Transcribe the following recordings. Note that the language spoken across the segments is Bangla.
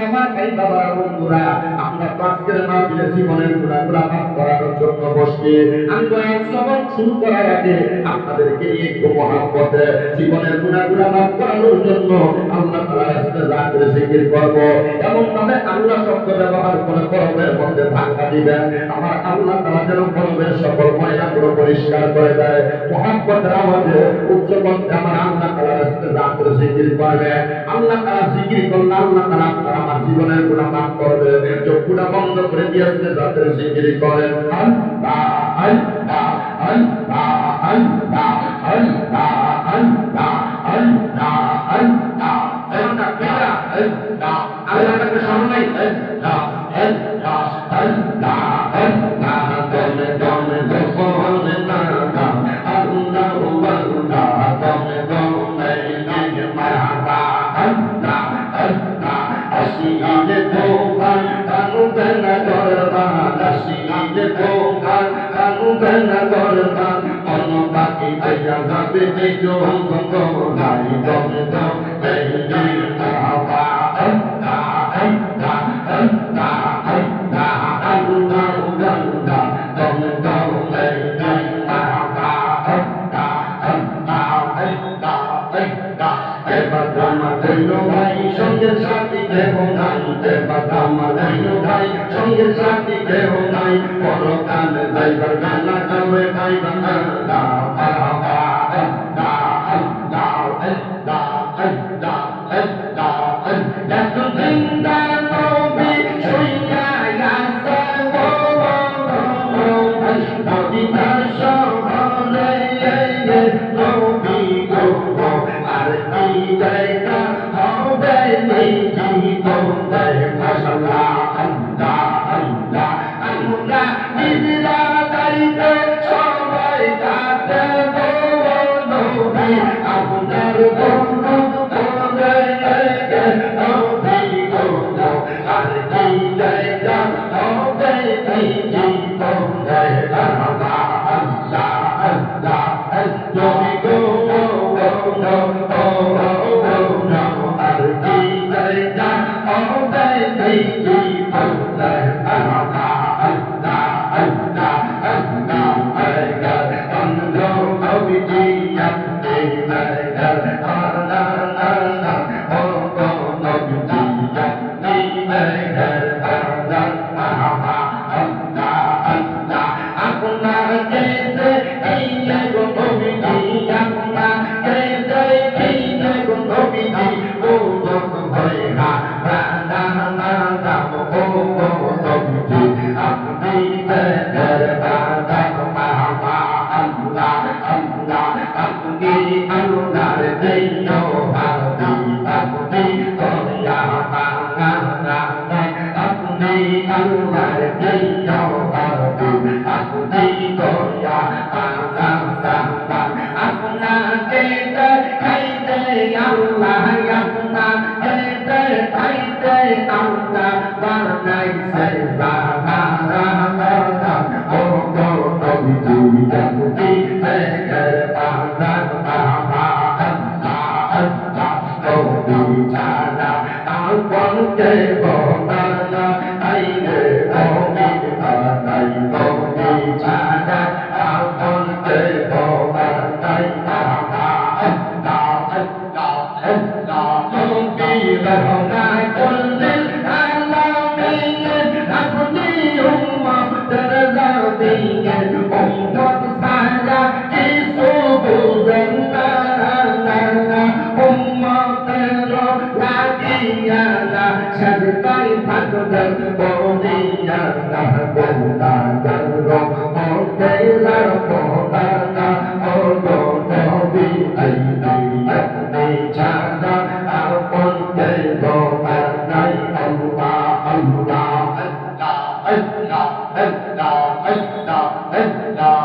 আমার আমরা জীবনের গুণাগুলা মাফ করানোর জন্য আমি শুরু করার আপনাদেরকে জীবনের গুণাগুলা ভাগ করানোর জন্য আল্লাহ তাআলা করে জিকির করব, এমন ভাবে আল্লাহ শব্দ ব্যবহার করে কলমের মধ্যে ধাক্কা দিবেন আমার আল্লাহ তাআলা যেন কলমের সকল ময়লাগুলো পরিষ্কার করে দেয়। মহাব্বতের আমাদের উচ্চ কণ্ঠে আমার আল্লাহ তাআলা রাস্তায় করে জিকির করবে। আল্লাহ তাআলা জিকির করলে আল্লাহ তাআলা আপনার আমার জীবনের গুণা মাফ করবে। চোখগুলা বন্ধ করে দিয়েছে যাদের জিকির করেন। আল্লাহ আল্লাহ আল্লাহ আল্লাহ। তাকে সামনে আল্লাহ আল্লাহ আল্লাহ আল্লাহ দমে দমে গোপনে নাগা আল্লাহ আল্লাহ দমে দমে নাগে মারহাবা আল্লাহ আল্লাহ আসিলে তোফান কানু বেনা দরবান আসিলে তোফান কানু বেনা দরবান অন্য বাকি বেজা যাবে দেখো অঙ্গ নাই কেউ নাই পরকাল যাইবার গালা গাবে খাইবার Now the Hare Okay.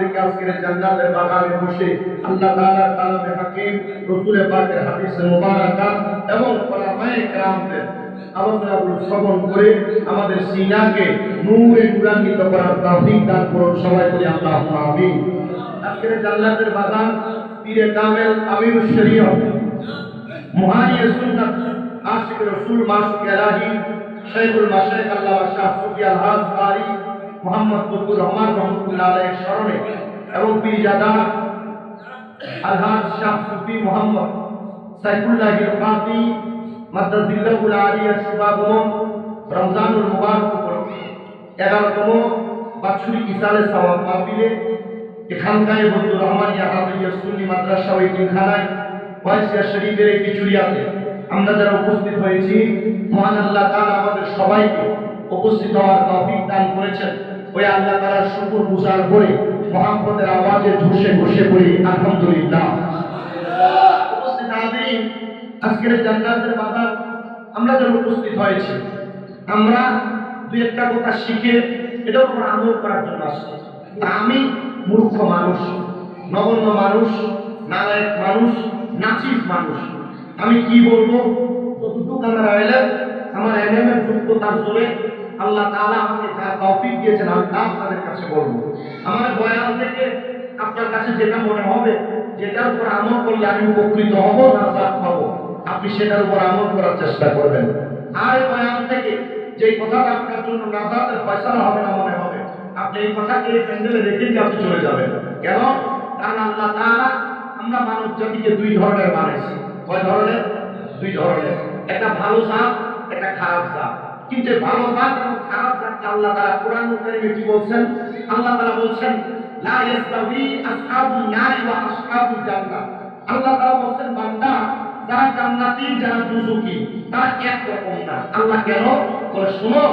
আমাদেরকে আজকের জান্নাতের বাগানে বসে আল্লাহ তাআলার কালামে হাকিম, রাসূলের পাকের হাদিসে মুবারাকা এবং ওলামায়ে কেরামদের আলোচনাগুলো শ্রবণ করে আমাদের সিনাকে নূরে নূরান্বিত করার তৌফিক দান করুন সবাই বলি আল্লাহুম্মা আমিন। আজকের জান্নাতের বাগান পীরে কামেল আমিরুশ শরীয়ত মুহানিয়ে সুন্নাত আশিক রাসূল মাসুক ইলাহি শাইখুল মাশাইখ আল্লামা শাহ সুফি আল হাজ মোহাম্মদ কুতুর রহমান রহমতুল্লাহ আলাইহির স্মরণে, এবং পীরজাদা আলহাজ শাহ সুফি মোহাম্মদ সাইফুল্লাহ কাদি মাদ্রাজিল্লাহুল আলিয়া শুভাগমন রমজানুল মুবারক এগারোতম বাৎসরিক ইসালে সওয়াব মাহফিলে এখানকার বন্ধু রহমান ইয়াহাবিয়া সুন্নি মাদ্রাসা ওই তিনখানায় ওয়াইসিয়া শরীফের এই কিচুরিয়াতে আমরা যারা উপস্থিত হয়েছি, মহান আল্লাহ তাআলা আমাদের সবাইকে উপস্থিত হওয়ার তৌফিক দান করেছেন। ওই আল্লাহ তারা শুকর গুজার করে মোহাম্মদের আওয়াজে ঝুসে বসে পড়ি, আলহামদুলিল্লাহ। আজকের জান্নাতের বাগান আমরা যেন উপস্থিত হয়েছি, আমরা দুই একটা কথা শিখে এটার উপর আমল করার জন্য আসছি। আমি মূর্খ মানুষ, নগণ্য মানুষ, নালায়ক মানুষ, নাচিস মানুষ। আমি কি বলব? যতটুকু আমার এলেম আমার এলেমের যোগ্যতার জোরে আল্লাহ তাআলা আমাকে যা তৌফিক দিয়েছেন, আমি তা আপনাদের কাছে বলব। আমার বয়ান থেকে আপনার কাছে যেটা মনে হবে, যেটার উপর আমল করলে আমি উপকৃত হব না জাত পাবো আপনি সেটার উপর আমল করার চেষ্টা করবেন। আর বয়ান থেকে যে কথাটা আপনার জন্য নাজাতের ফয়সালা হবে না মনে হবে, আপনি এই কথাকে এই প্যান্ডেলে রেখেই আপনি চলে যাবেন। কেন? কারণ আল্লাহ তাআলা, আমরা মানব জাতিকে দুই ধরনের বানাইছি কয় ধরনের? দুই ধরনের। একটা ভালো জাত একটা খারাপ জাত কিন্তু ভালো জাত এবং খারাপ জাতকে আল্লাহ তাআলা কোরআন কারিমে কি বলছেন? আল্লাহ তাআলা বলছেন লা ইয়াস্তাবি আসহাবুন নারি ওয়া আসহাবুল জান্নাহ। আল্লাহ তাআলা বলছেন বান্দা যারা জান্নাতি যারা দুজকি তারা এক রকম না। আল্লাহ কেন? বলে শুনো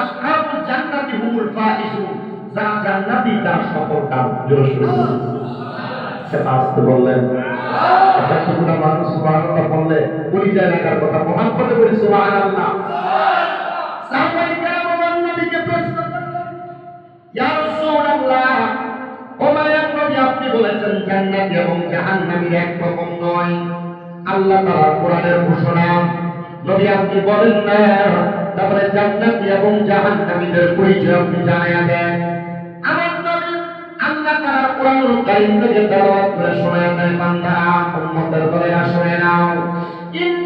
আসহাবুল জান্নাতি হুমুল ফাইজুন যারা জান্নাতি তারা সফল কাম জোরে সেটা আসতে বললেন। একটা মানুষ সুবহানাল্লাহ বললে পরিচয় লাগার কথা। মহাব্বতে বলি সুবহানাল্লাহ। জান্নাত এবং জাহান্নামী এক রকম নয়। আল্লাহ তাআলা কোরআনের ঘোষণা, নবী আপনি বলেন না, তারপরে জান্নাত এবং জাহান্নামীদের পরিচয় আপনি জানাইয়া দেন। আমার নবী আল্লাহ তাআলা কোরআনুল কারীম থেকে তেলাওয়াত করে শোনায় দেয়, বান্দা, উম্মতের বলে শুনে নাও। ইন্নাল্লাযীনা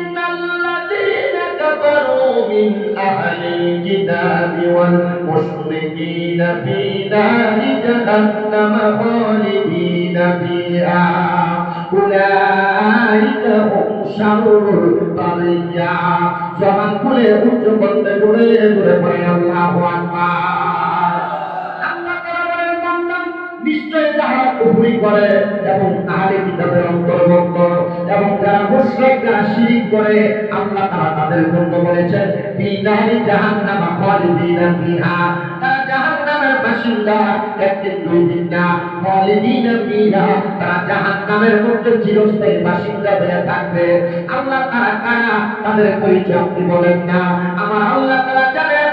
ফী নারি জাহান্নাম খালিদিনা ফিহা উলাইকা হুম শাররুল বারিয়া জবান খুলে উচ্চ করতে জোরে জোরে পড়ে আল্লাহু আকবার। আল্লাহ তাআলা বলেন, বান্দা নিশ্চয় যারা কুফরি করে এবং আহলে কিতাবের অন্তর্ভুক্ত। যারা শিরিক করে, আল্লাহ তারা তাদের বিনাই জাহান্নামা খালিদিনা ফিহা। তারা জাহান্নামের বাসিন্দা, একদিন দুই দিন না, খালিদিনা ফিহা। তারা জাহান্নামের মধ্যে চিরস্থায়ী বাসিন্দা হয়ে থাকবে। আল্লাহ তারা কারা? তাদের পরিচয় আপনি বলেন না। আমার আল্লাহ তারা জানে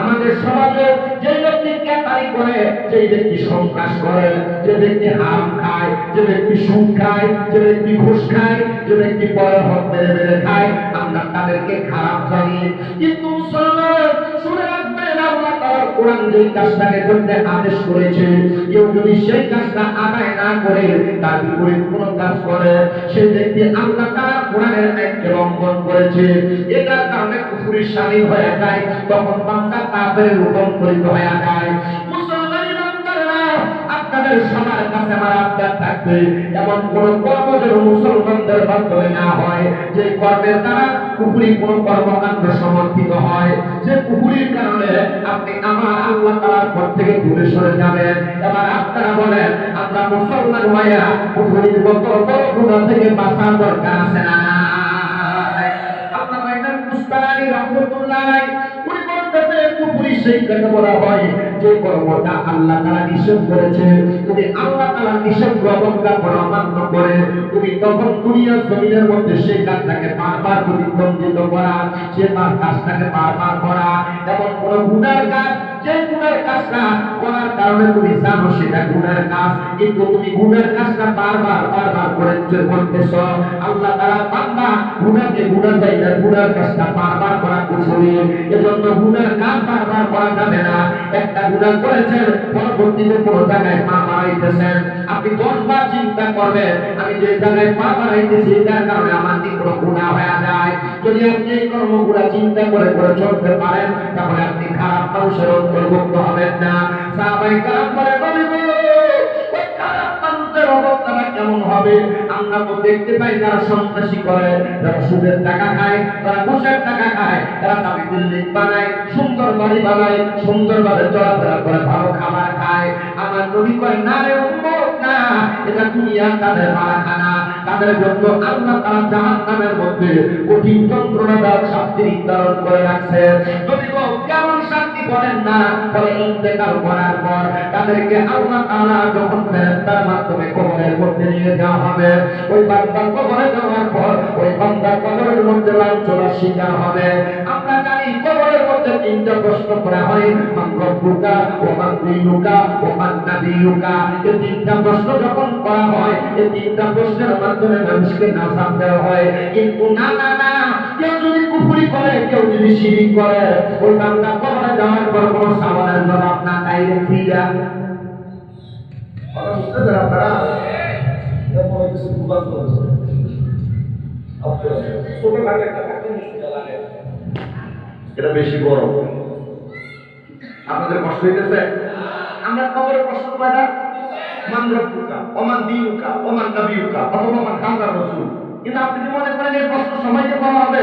আমাদের সমাজে যে ব্যক্তি ক্যাটারি করে, যে ব্যক্তি সন্ত্রাস করে, যে ব্যক্তি হারাম খায়, যে ব্যক্তি সুদ খায়, যে ব্যক্তি ঘুষ খায়, যে ব্যক্তি পরের হক মেরে মেরে খায়, আমরা তাদেরকে খারাপ জানি কিন্তু মুসলমান, শুনে রাখবেন তাআলা কোরআন কাজটাকে করতে আদেশ করেছে, কেউ যদি সেই কাজটা আদায় না করে, তার বিপরীত কাজ করে। সেই ব্যক্তি তাআলা কোরআনের আইনকে লঙ্ঘন করেছে। এটার কারণে হয়ে যায়, তখন কাফের রূপান্তরিত হয়ে যায় মুসলমান আপনাদের সবার কাছে আমার আবদার থাকবে। এমন কোন কর্ম যেন মুসলমানদের মাধ্যমে না হয়। যে কর্মের দ্বারা কুফুরি কোন কর্মকাণ্ড সমর্থিত হয়। যে কুফুরির কারণে আপনি আমার আল্লাহ তাআলার পর থেকে দূরে সরে যাবেন। এবার আপনারা বলেন, আমরা মুসলমান হইয়া কুফুরির মতো বড় গুণা থেকে বাঁচার দরকার আছে না আল্লাহ রহমতুল্লাহ বলতেছেন সেইটাকে বলা হয় যে কর্মটা আল্লাহ তারা নিষেধ করেছে। যদি আল্লাহ তারা নিষেধ গ্রহণটা অমান্য করে। তুমি তখন দুনিয়ার জমিনের মধ্যে সেই কাজটাকে বারবার প্রতিদ্বন্দ্বিত করা সে কাজটাকে বারবার করা। এবং কোন গুণার কাজ গুণের কাজটা করার কারণে তুমি জানো সেটা গুণের কাজ, কিন্তু তুমি গুণের কাজটা বারবার বারবার করে করতেছ আল্লাহ তারা বান্দা গুণাকে গুণের জায়গা গুণের কাজটা বারবার করা কুফরি এজন্য গুণের কাজ বারবার করা যাবে না। একটা গুণা করেছেন, পরবর্তীতে কোনো জায়গায় পা মারাইতেছেন আপনি দশবার চিন্তা করবেন, আমি যে জায়গায় পা মারাইতেছি যার কারণে আমার কোনো গুণা হয়ে যায়। যদি আপনি এই কর্মগুলা চিন্তা করে করে চলতে পারেন, তাহলে আপনি খারাপ মানুষের অন্তর্ভুক্ত হবেন না। সাহাবাই কারাম করে অবস্থাটা কেমন হবে? আমরা তো দেখতে পাই যারা সন্ত্রাসী করে, যারা সুদের টাকা খায়, তারা ঘুষের টাকা খায়, তারা দামি বিল্ডিং বানায়, সুন্দর বাড়ি বানায়, সুন্দরভাবে চলাফেরা করে, ভালো খাবার খায়। আমার নবী কয়, না রে না, এটা দুনিয়া তাদের মারাখানা। তাদের জন্য আল্লাহ তারা জাহান নামের মধ্যে কঠিন যন্ত্রণাদার শাস্তি নির্ধারণ করে রাখছে। শাস্তি বলেন না, বলে ইন্তেকাল করার পর তাদেরকে আল্লাহ তাআলা যখন ফেরেশতার মাধ্যমে কবরের মধ্যে নিয়ে যাওয়া হবে, ওই বান্দা কবরে যাওয়ার পর ওই বান্দা কবরের মধ্যে লাঞ্ছনার শিকার হবে। আমরা জানি কবরের মধ্যে তিনটা প্রশ্ন করা হয়, মান রব্বুকা ও মান দীনুকা ও মান নাবিয়ুকা। এই তিনটা প্রশ্ন যখন করা হয় এই তিনটা প্রশ্নের মাধ্যমে মানুষকে নাজাত দেওয়া হয়। কিন্তু না না না, কেউ যদি কুফরি করে, কেউ যদি শিরিক করে, ওই বান্দা যাওয়ার পর কোনো না ফিরা আপনারা কিছু ভুল মিষ্টি লাগে এটা বেশি বড় আপনাদের কষ্ট হইতেছে? আমরা খবরের প্রশ্ন কয়টা মান রব্বুকা ওমান দিনুকা ওমান নবিয়ুকা অথবা মান খানকার রাসূল। কিন্তু আপনি কি মনে করেন এই প্রশ্ন সবাইকে বলা হবে?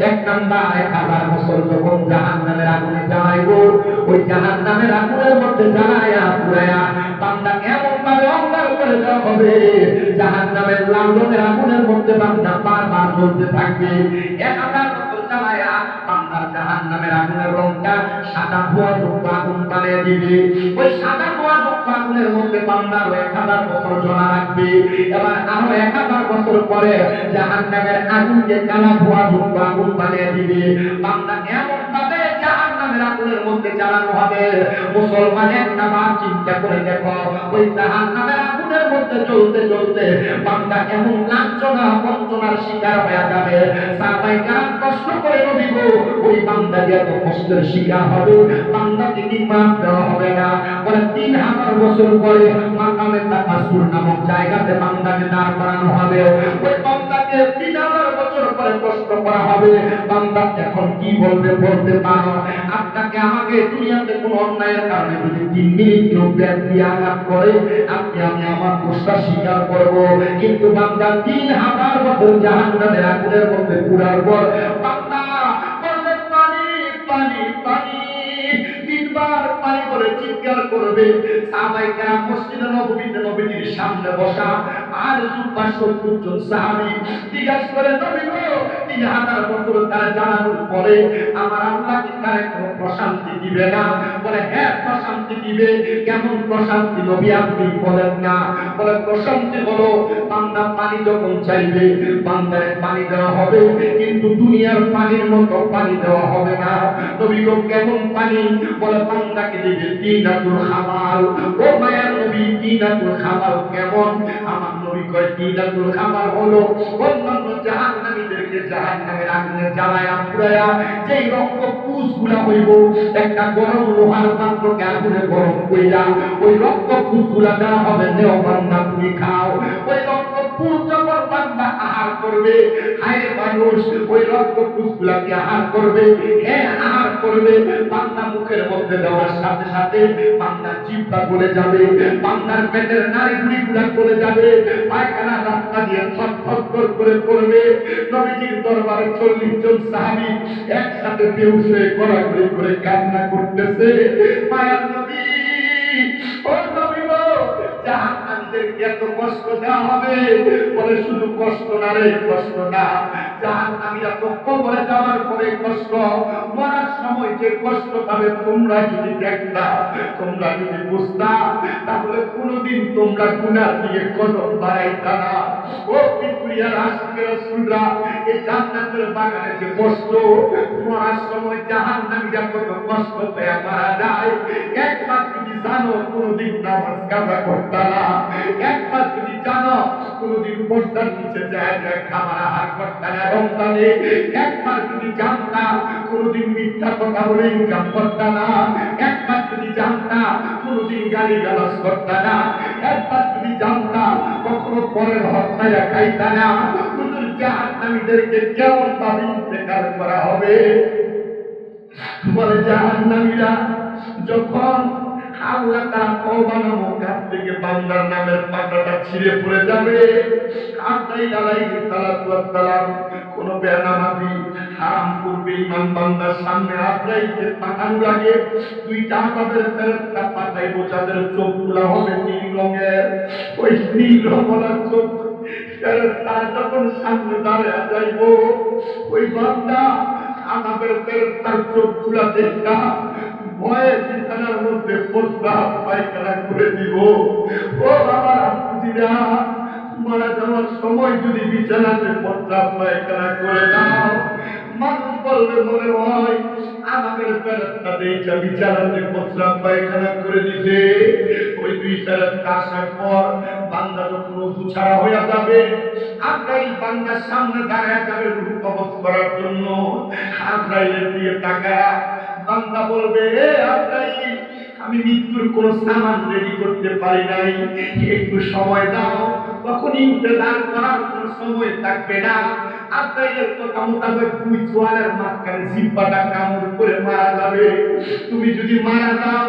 এক নাম্বার আবার মুসল যখন জাহান জাহান্নামের আগুনে জ্বালাইব ওই জাহান্নামের আগুনের মধ্যে জ্বালায়া পুরায়া বান্দা এমন ভাবে করে দেওয়া হবে, জাহান্নামের লাল রঙের আগুনের মধ্যে বান্দা বারবার চলতে থাকবে। এক বছর জ্বালায়া বান্দার জাহান্নামের আগুনের রংটা সাদা ধোয়া যুক্ত আগুন বানিয়ে দিবে। ওই সাদা ধোয়া যুক্ত আগুনের মধ্যে বান্দার এক হাজার বছর জ্বলা রাখবে। এবার আরও এক হাজার বছর পরে জাহান্নামের আগুনকে কালা ধোয়া যুক্ত আগুন বানিয়ে দিবে। বান্দা এমন ভাবে জাহান্নামের আগুনের মধ্যে জ্বালানো হবে। মুসলমান একটা চিন্তা করে দেখো, ওই জাহান্নামের মধ্যে চলতে চলতে বান্দা এমন লাঞ্ছনা বঞ্চনার শিকার হয়ে যাবে। সাহাবাই কারাম কষ্ট করে, নবী গো, ওই বান্দা এত কষ্টের শিকার হবে। বান্দাকে কি মাপ দেওয়া হবে না। বলে তিন হাজার বছর পরে মাকামে তাকাসুর নামক জায়গাতে বান্দাকে দাঁড় করানো হবে। ওই বান্দাকে তিন হাজার বছর পরে কষ্ট করা হবে। বান্দা, এখন কি বলবে বলতে পারো। আপনাকে আমাকে দুনিয়াতে কোন অন্যায়ের কারণে যদি তিন মিনিট কেউ ব্যাগ দিয়ে আঘাত করে, আপনি, আমি আমার দোষটা স্বীকার করব। কিন্তু বান্দা, তিন হাজার বছর জাহান নামের আগুনের মধ্যে পুরার পর বান্দা পানি পানি পানি। তিনবার পানি বলে চিৎকার করবে। সাহাবাই কেরাম মসজিদে নববীতে নবীজির সামনে বসা তিন হ্যাঁ প্রশান্তি হলো বান্দা পানি যখন চাইবে, বান্দারে পানি দেওয়া হবে। কিন্তু দুনিয়ার পানির মতো পানি দেওয়া হবে না। নবী গো, কেমন পানি? বলে, বান্দাকে দিবে তিনাতুল খাবার ও মায়ার নবী, তিনাতুল খামাল কেমন? আমার নবী কয় তিনাতুল হলো, অন্যান্য জাহান্নামীদেরকে জাহান্নামের আগুনে জ্বালায়া পুরায়া যেই রক্ত পুষগুলা হইব, একটা গরম লোহার পাত্রকে আগুনে গরম কইরা ওই রক্ত পুষগুলা দেওয়া তুমি খাও। ওই রক্ত পুষ করবে। হায় মানুষ, ওই রক্ত কুচগুলাকে আহার করবে? হ্যাঁ আহার করবে। বান্দা মুখের মধ্যে দেওয়ার সাথে সাথে বান্দার জিভটা গলে যাবে। বান্দার পেটের নারী গুলা গলে যাবে। পায়খানা রাস্তা দিয়ে থর করে পড়বে। নবীজির দরবারে চল্লিশ জন সাহাবি একসাথে বেউস হয়ে গড়াগড়ি করে কান্না করতেছে। মায়ার নবী, ও নবী গো জাহান্নামীদেরকে এত কষ্ট দেওয়া হবে? বলে শুধু কষ্ট না রে, কষ্ট না। কবরে যাওয়ার পরে কষ্ট। মরার সময় যে কষ্ট পাবে তোমরা যদি দেখতা, তোমরা যদি বুঝতা, তাহলে কোনোদিন তোমরা গুনার দিকে কদম বাড়াইতা না। ও রাসূলরা এই জান্নাতের বাগানে যে কষ্ট, মরার সময় জাহান্নামীরা কত কষ্ট পেয়ে মারা যায়, একবার তুমি জানো, কোনোদিন নামাজ কাজা করতা না। কোনোদিন পর্দার নিচে যায় যায় খাবার আহার করতা না রমজানে একবার যদি জানতা কোনোদিন মিথ্যা কথা বলে ইনকাম করতা না। একবার যদি জানতা কোনোদিন একবার যদি জানতা কখনো পরের হত্যায় খাইতা না। হুজুর কেমন ভাবে ইন্তেকাল করা হবে? বলে, জাহান্নামীরা যখন আল্লাহ তার থেকে বান্দার নামের পাতাটা ছিঁড়ে পড়ে যাবে। কোন হারাম করবে ইমান বান্দার সামনে ফেরেশতা পাঠাইবো যাদের চোখগুলা হবে নীল রঙের। ওই নীল চোখ ফেরেশতা যখন সামনে যাইব ওই বান্দা ফেরেশতার চোখগুলা দেখা প্রস্তাব পায়খানা করে দিব। ও বাবা বুঝিরা মারা যাওয়ার সময় যদি বিছানাতে প্রস্তাব পায়খানা করে দাও, মানুষ বললে মনে হয় আমাদের ফেরতটা দেখে বিছানাতে প্রস্তাব পায়খানা করে দিতে ওই দুই ফেরতটা আসার পর বান্দা যখন উঁচু ছাড়া হয়ে যাবে আজরাইল বান্দার সামনে দাঁড়ায় যাবে কবচ করার জন্য। আজরাইলের দিয়ে তাকায় বান্দা বলবে, এ আজরাইল আমি মৃত্যুর কোন সামান রেডি করতে পারি নাই। একটু সময় দাও। তখন ইন্তজার করার কোন সময় থাকবে না। আজরাইলের কথা মোতাবেক তুমি যদি মারা যাও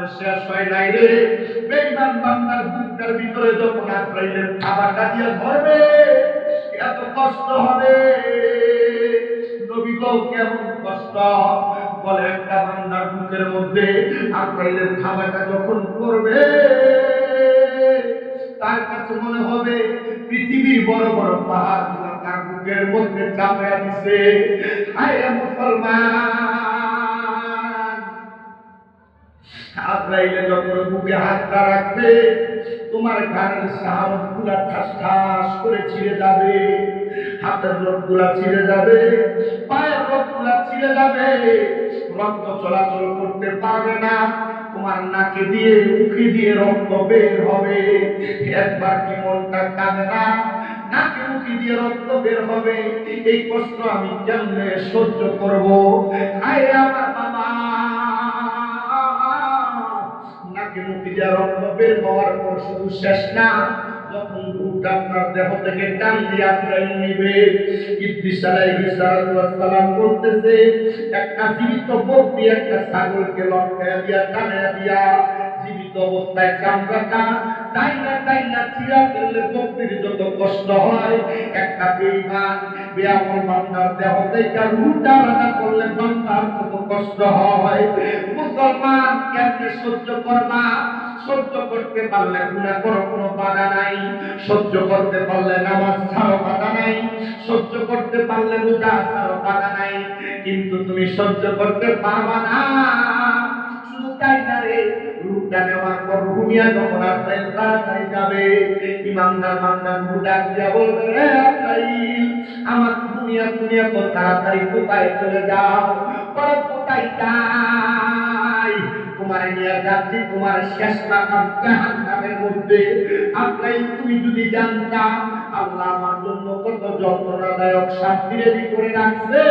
বলে শেষ হয় নাই রে। ভিতরে যখন আজরাইলের খাবারটা দিয়ে ধরবে, এত কষ্ট হবে। কেমন কষ্ট? বলে একটা বান্দার বুকের মধ্যে আজরাইলের খাবারটা যখন করবে তার কাছে মনে হবে পৃথিবীর বড় বড় পাহাড় তার বুকের মধ্যে চাপায়া দিছে। হায় মুসলমান! আজরাইলে যখন বুকে হাতটা রাখবে, তোমার ঘাড়ের সাহায্যগুলা ঠাস ঠাস করে ছিঁড়ে যাবে, হাতের লোকগুলা ছিঁড়ে যাবে, পায়ের লোকগুলা ছিঁড়ে যাবে, রক্ত চলাচল করতে পারবে না, তোমার নাকে দিয়ে মুখে দিয়ে রক্ত বের হবে, একবার কি মনটা কাঁদে না, নাকে মুখে দিয়ে রক্ত বের হবে, এই কষ্ট আমি কেমনে সহ্য করব? আয় আমার নাকে রক্ত হওয়ার পর শুধু শেষ না দেহ থেকে টান দিয়ে আপনার নিবে ইদ্রিস আলাইহিস সালাম বলতেছে, একটা জীবিত বকরি একটা ছাগলকে লটকায়া দিয়া, টানায়া দিয়া জীবিত অবস্থায় কামড়াটা টাইনা টাইনা চিরা ফেললে বকরির যত কষ্ট হয়, একটা বেঈমান বেআমল বান্দার দেহ থেকে রূপটা আলাদা করলে বান্দার কত কষ্ট হয়। মুসলমান কেমনে সহ্য করবা? সহ্য করতে পারলে গুণা করো কোনো বাধা নাই। সহ্য করতে পারলে নামাজ ছাড়ো বাধা নাই। সহ্য করতে পারলে রোজা ছাড়ো বাধা নাই। কিন্তু তুমি সহ্য করতে পারবা না। শুধু তাই না রে আমার তাড়াতাড়ি কোথায় চলে যাও? পরে কোথায় নিয়ে যাচ্ছি, তোমার শেষ লাগাম জাহান্নামের মধ্যে। আপনাই তুমি যদি জানতাম আল্লাহ আমার যন্ত্রণাদায়ক শাস্তি রেডি করে রাখছে।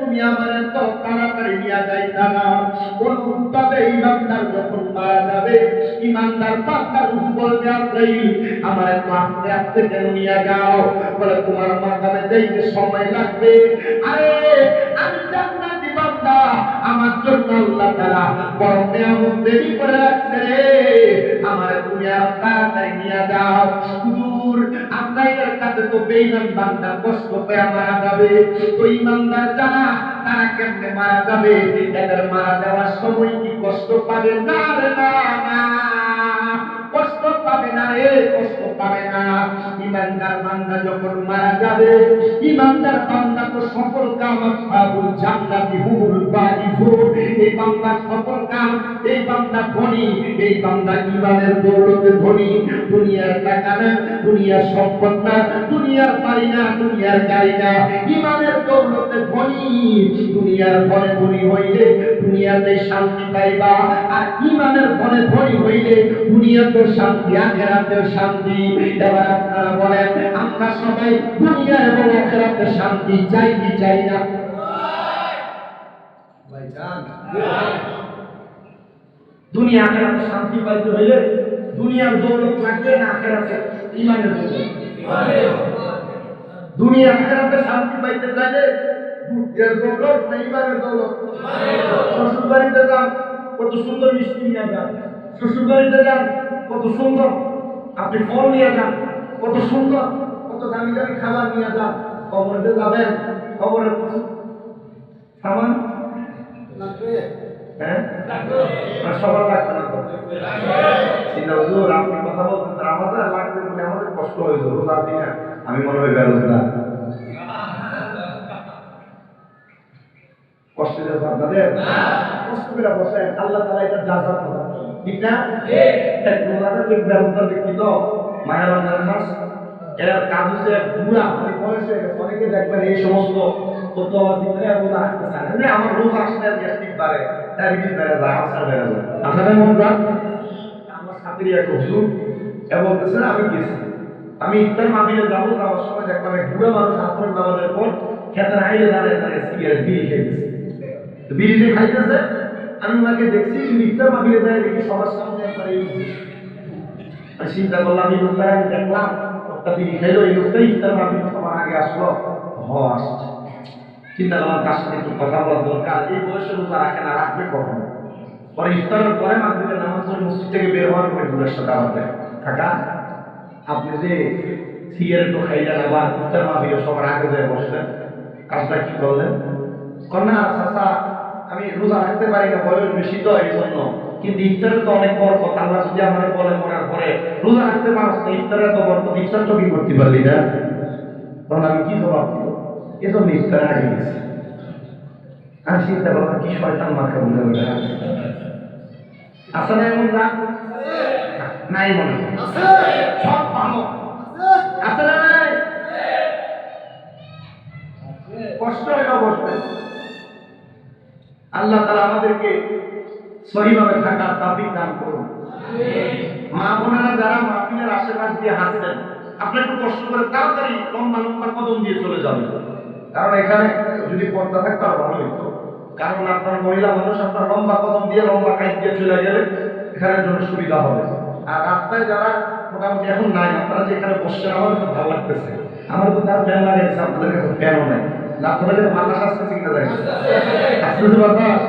তুমি আমার এত তাড়াতাড়ি নিয়ে যাইতা না। অনুরূপ ভাবে ইমানদার যখন মারা যাবে, ইমানদার পাত্তার রূপ বলবে আপনি আমার এত আস্তে আস্তে কেন নিয়ে যাও? বলে, তোমার মাথায় যাইতে সময় লাগবে। আরে, আমি জান্নাতি আমার জন্য আল্লাহ তাআলা বড় নিয়ামত দেরি করে রাখছে রে। আমার তুমি আর তাড়াতাড়ি নিয়ে যাও। হুজুর আপনাদের কাছে তো বেঈমান বান্দা কষ্ট পেয়ে মারা যাবে। তো ইমানদার যারা, তারা কেমনে মারা যাবে? এদের মারা যাওয়ার সময় কি কষ্ট পাবে? না না না। কষ্ট পাবে না রে, কষ্ট পাবে না। ইমানদার বান্দা যখন মারা যাবে, ইমানদার বান্দা তো সফল কাম আসহাবুল জান্নাতি হুমুল বারিফুন এই বান্দা সফল কাম, এই বান্দা ধনী, এই বান্দা ইমানের দৌলতে ধনী। দুনিয়ার টাকা না, দুনিয়ার সম্পদ না, দুনিয়ার বাড়ি না, দুনিয়ার গাড়ি না। ইমানের দৌলতে ধনী, দুনিয়ার ধনে ধনী হইলে দুনিয়াতে শান্তি পাইবা। আর ইমানের ধনে ধনী হইলে দুনিয়াতে শান্তি, আখেরাতেও শান্তি। এবার আপনারা বলেন, আমরা সবাই দুনিয়া এবং আখেরাতে শান্তি চাই কি চাই না? দুনিয়া, আখেরাতে শান্তি পাইতে হইলে দুনিয়ার দৌলত লাগবে না আখেরাতে? ইমানের দৌলত। দুনিয়া আখেরাতে শান্তি পাইতে চাইলে এর দৌলত না ইমানের দৌলত? শ্বশুর বাড়িতে যান কত সুন্দর মিষ্টি নিয়ে যান। শ্বশুর বাড়িতে যান কত সুন্দর। আপনি ফল নিয়ে যান কত সুন্দর। কত দামি দামি খাবার নিয়ে যান। কবরেতে যাবেন কবরের সামান? হ্যাঁ? সবার লাগবে না চিন্তা হুজুর আপনি কথা বলতেছেন। আমাদের লাগবে বলে আমাদের কষ্ট হয়েছে রোজা দিন আমি মনে হয় বেরোজগার কষ্ট দিয়েছে আপনাদের? কষ্ট করে বসেন আল্লাহ তালা এটা যা যা ঠিক না? বেরোজগার ব্যক্তি তো মায়া রমজান মাস এরা কাগজে বুড়া মানে বয়স হয়ে গেছে। অনেকে দেখবেন এই সমস্ত। আমার রোজা আসলে আর গ্যাস্ট্রিক বাড়ে। ডায়াবেটিস বেড়ে যায় আলসার বেড়ে যায়। আসলে মনরা আমার সাথে এক হুজুর এ বলতেছেন আমি গেছি। আমি ইফতার মাহফিলে যাব, যাওয়ার সময় দেখলাম এক বুড়া মানুষ আসরের নামাজের পর খেতের আইলে দাঁড়িয়ে দাঁড়িয়ে সিগারেট বিড়ি খেয়েছে তো বিড়ি যে খাইতেছে, আমি ওনাকে দেখছি ইফতার মাহফিলে দাঁড়িয়ে দেখি সবার সামনে একবার এই আমি চিন্তা করলাম, এই লোকটা আমি দেখলাম, লোকটা বিড়ি খাইলো, এই লোকটা ইফতার মাহফিল সবার আগে আসলো। হ, আসছে। চিন্তা করলাম, তার সাথে একটু কথা বলার দরকার, এই বয়সে রোজা রাখে না রাখবে কখন পরে ইফতারের পরে মাগরিবের নামাজ মসজিদ থেকে বের হওয়ার পরে সাথে আমাদের কাকা আপনি যে সিগারেট তো খাইলেন আবার ইফতার মাহফিলে সবার আগে যায় বসলেন কাজটা কি করলেন? কন্যা চাচা আমি রোজা রাখতে পারি না বয়স বেশি তো এই জন্য। কিন্তু ইফতারের তো অনেক বড় কথা আল্লাহ যদি আমার বলে মনে করে রোজা রাখতে পারো না ইফতারের তো বড় কথা ইফতার তো কি করতে পারলি না? তখন আমি কি জবাব দিব? এজন্য ইফতার আগে গেছি। আমি চিন্তা করলাম কি শয়তান মার্কা বলে ওটা আসলে এমন রাগ নাই মনে সব আসলে নাই কষ্ট বসবে আল্লাহ তালা আমাদেরকে সহিভাবে থাকার তাবিক দান করুন। মা বোনেরা যারা মাহফিলের আশেপাশ দিয়ে হাসবেন আপনি একটু কষ্ট করে তাড়াতাড়ি লম্বা লম্বা কদম দিয়ে চলে যাবেন। কারণ এখানে যদি পর্দা থাকতো আরও ভালো হইতো। কারণ আপনার মহিলা মানুষ আপনার লম্বা কদম দিয়ে লম্বা কাইট দিয়ে চলে গেলে এখানে জন্য সুবিধা হবে। আর রাস্তায় যারা মোটামুটি এখন নাই আপনারা যে এখানে বসছেন আমার খুব ভালো লাগতেছে আমার তো তার ফ্যান লাগাইছে আপনাদের কাছে ফ্যানও নাই আপনাদের কাছে বাতাস আসতেছে কিনা জানি আসতেছে বাতাস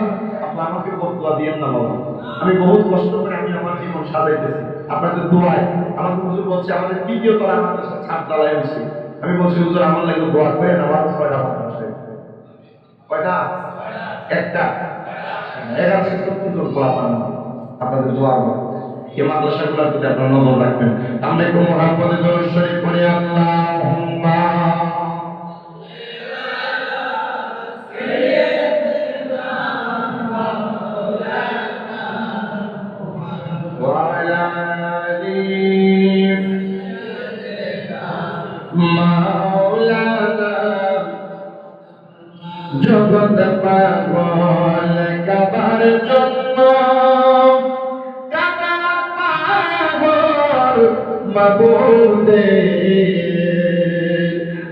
আপনি আমাকে বদলা দিয়েন না বাবা আমি বহুত কষ্ট করে আমি আমার জীবন সাজাইতেছি আপনাদের দোয়ায় আমাকে হুজুর বলছে আমাদের তৃতীয় তলা আমাদের সাথে ছাদ জ্বালাই হচ্ছে আমি বলছি হুজুর আমার লাগে দোয়া করে আমার ছয়টা মানুষ কয়টা একটা এগারো থেকে সত্তর জন আপনাদের দোয়া করব এ মাদ্রাসাগুলোর প্রতি আপনার নজর রাখবেন। আমরা একটু মহান পদে জনশ্বরী করে আল্লাহ জগত পাগল, কবার জগত মাবুদে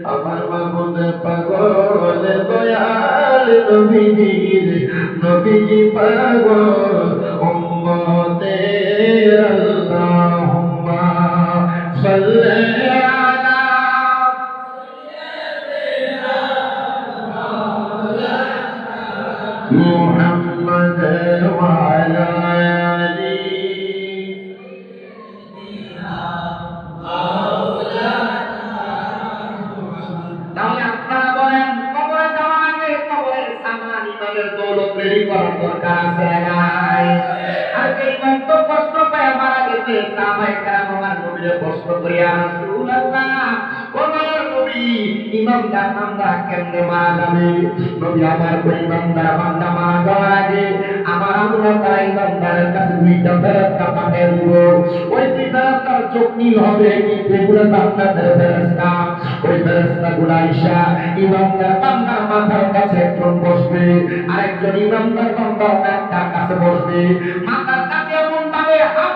আমার মাবুদ পাগল দয়াল নবীজির নবীজি পাগল। উম্মতে আল্লাহুম্মা সাল্লি ইমানদার বান্দা কেমনে মারা যাবে নবী আমার ওই ইমানদার বান্দা মারা যাওয়ার আগে আমার আল্লাহ তাআলা ইমানদারের কাছে দুইটা ফেরেশতা পাঠিয়ে দিব। ওই দুই ফেরেশতার চোখ নীল হবে এগুলো তো আপনাদের ফেরেশতা। ওই ফেরেশতা গুলো আইসা ইমানদার বান্দার মাথার কাছে একজন বসবে, আরেকজন ইমানদার বান্দার কাছে বসবে। মাথার কাছে এমন ভাবে হাত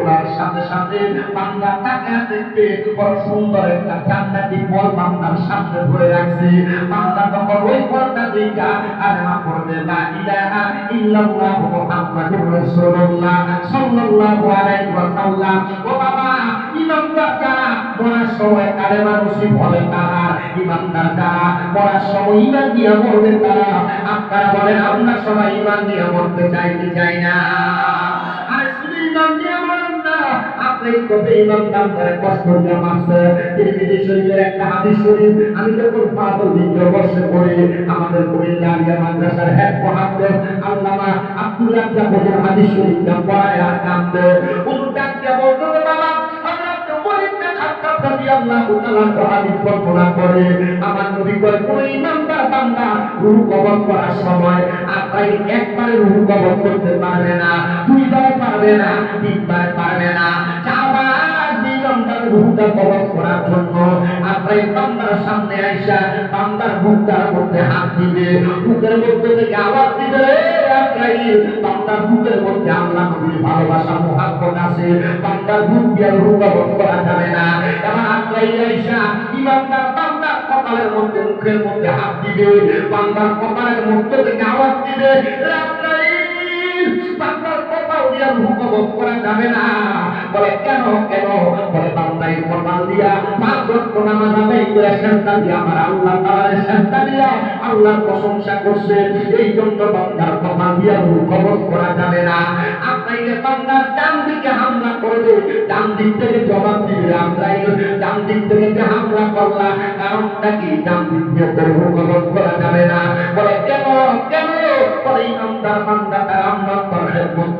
ওনার সাথে সাথে বান্দা টাকা দেখবে। বড় সুন্দর একটা জান্নাতি বান্দার সামনে ধরে রাখছে? বান্দা তখন ওই ফলটা দেখা আলেমা করবে লা ইলাহা ইল্লাল্লাহ মুহাম্মাদুর রাসূলুল্লাহ সাল্লাল্লাহু আলাইহি ওয়াসাল্লাম। ও বাবা ইমানদার যারা সময় তারা? ইমানদার যারা সময় ইমান দিয়ে মরবে তারা? আপনারা বলেন ইমান দিয়ে মরতে চাই চাই না? আর শুধু ইমান দিয়ে আমি আমাদের হেড মহাদ্দেব আল্লামা আব্দুল্লাহ জাফর হাদিস শরীফটা পড়ায় আর আমরা নবী কয়, কোন ইমানদার বান্দা রূহ কবজ করার সময় আপনি একবারে রূহ কবজ না, দুইবার পারবে না। বুকটার মধ্যে হাত দিবে। আল্লাহ নবীর ভালোবাসা, মহাব্বত আছে। বান্দার করা যাবে না। এবার আজরাইল আইসা ইমানদার বান্দার কপালের মধ্যে, মুখের মধ্যে হাত দিবে। বান্দার কপালের মধ্যে থেকে আওয়াজ দিয়া রূহ করা যাবে না। বলে, কেন কেন? বলে, বান্দাই কপাল দিয়া, পাঁচ ওয়াক্ত নামাজ আদায় করে দিয়া আমার আল্লাহ তাআলার সেজদা দিয়া আল্লাহর প্রশংসা করছে। এই জন্য বান্দার কপাল দিয়া রূহ করা যাবে না। আপনাকে বান্দার ডান দিকে হামলা করবে ডান দিক থেকে জবাব দিবে আজরাইল ডান দিক থেকে যে হামলা করলা, কারণটা কি? ডান দিক দিয়ে তো করা যাবে না। বলে, কেন কেন? বলে, ইমানদার বান্দা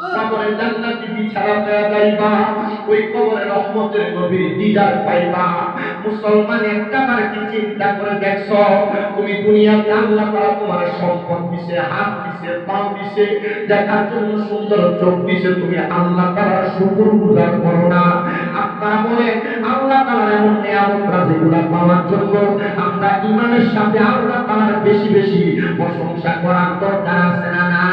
কবরে জান্নাতি বিছানা পেয়ে যাইবা, ওই কবরে রহমতের দিদার পাইবা। মুসলমান একটা বার কি চিন্তা করে দেখছ? তুমি দুনিয়াতে আল্লাহ তোমার সম্পদ দিছে, হাত দিছে দিছে, দেখার জন্য সুন্দর চোখ দিছে, তুমি আল্লাহ গুজার করো না। আপনারা বলে, আল্লাহ এমন পাওয়ার জন্য আমরা ইমানের সাথে আল্লাহ তাআলার বেশি বেশি প্রশংসা করার দরকার আছে না না